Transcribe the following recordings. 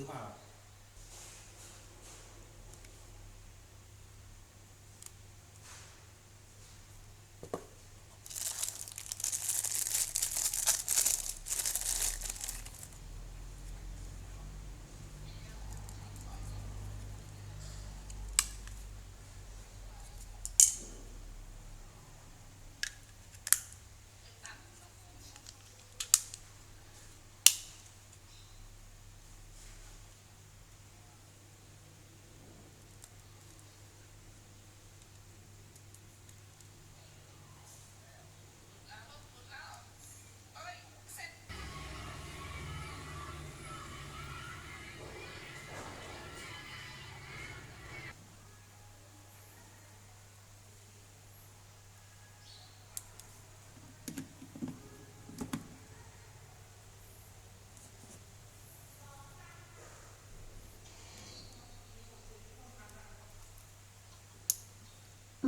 吃饭。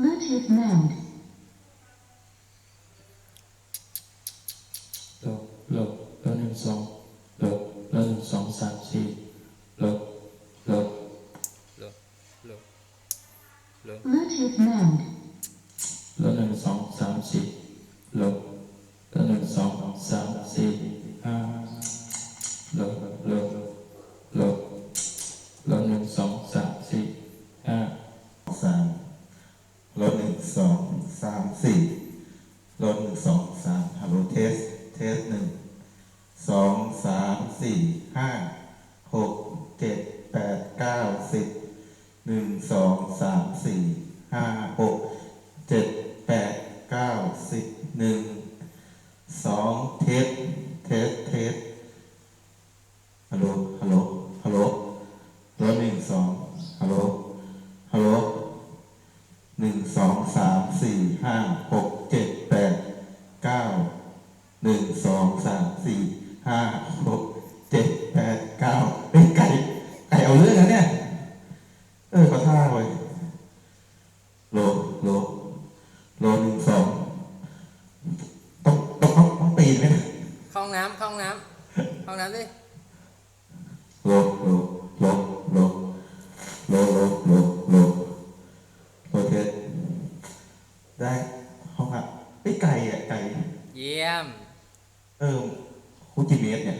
Bluetooth mode. Lục, lục, đơn em sống. Lục, đơn em sống sáng chi. Lục, lục. Lục, lục. Lục. Bluetooth mode. Đơn em sống sáng chi. Lục, đơn em sống sáng chi. Ha. Lục, lục. สองสามสี่ลดหนึ่งสองสามฮัลโหลเทส เทสหนึ่งสองสามสี่ห้าหกเจ็ดแปดเก้าสิบหนึ่งสองสามสี่ห้า หนึ่งสองสามสี่ห้าหกเจ็ดแปดเก้าหนึ่งสองสามสี่ห้าหกเจ็ดแปดเก้าไอ้ไก่ไก่เอาเรื่องนะเนี่ย เออขอท่าเลยโลโลโลหนึ่งสองต้องต้องต้องปีนไหมนะห้องน้ำเข้ห้องน้ำเข้ห้องน้ำดิโลโลโลโลโลโลโล ได้ห้องอะไอ้ยไก่อะไก่ เยี่ยม เออคูจิเมสเนี่ย